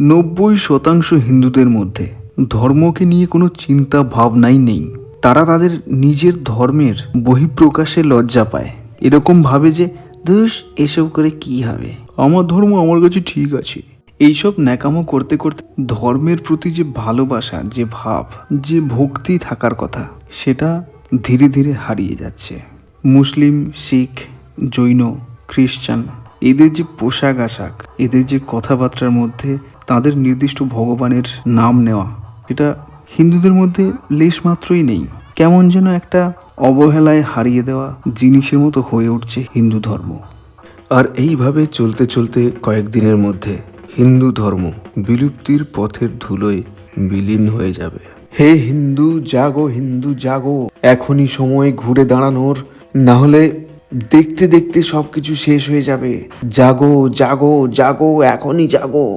নব্বই শতাংশ হিন্দুদের মধ্যে ধর্মকে নিয়ে কোনো চিন্তা ভাবনাই নেই। তারা তাদের নিজের ধর্মের বহিঃপ্রকাশে লজ্জা পায়। এরকম ভাবে যে, ধুস, এসব করে কি হবে? আমার ধর্ম আমার কাছে ঠিক আছে। এইসব ন্যাকামো করতে করতে ধর্মের প্রতি যে ভালোবাসা, যে ভাব, যে ভক্তি থাকার কথা, সেটা ধীরে ধীরে হারিয়ে যাচ্ছে। মুসলিম, শিখ, জৈন খ্রিস্টান এদের যে পোশাক আশাক, এদের যে কথাবার্তার মধ্যে তাদের নির্দিষ্ট ভগবানের নাম নেওয়া, এটা হিন্দুদের মধ্যে লেশ মাত্রই নেই। কেমন যেন একটা অবহেলায় হারিয়ে দেওয়া জিনিসের মতো হয়ে উঠছে হিন্দু ধর্ম। আর এইভাবে চলতে চলতে কয়েকদিনের মধ্যে হিন্দু ধর্ম বিলুপ্তির পথের ধুলোয় বিলীন হয়ে যাবে। হে হিন্দু, জাগো হিন্দু, জাগো। এখনই সময় ঘুরে দাঁড়ানোর। না হলে দেখতে দেখতে সব কিছু শেষ হয়ে যাবে। জাগো জাগো জাগো এখনই জাগো।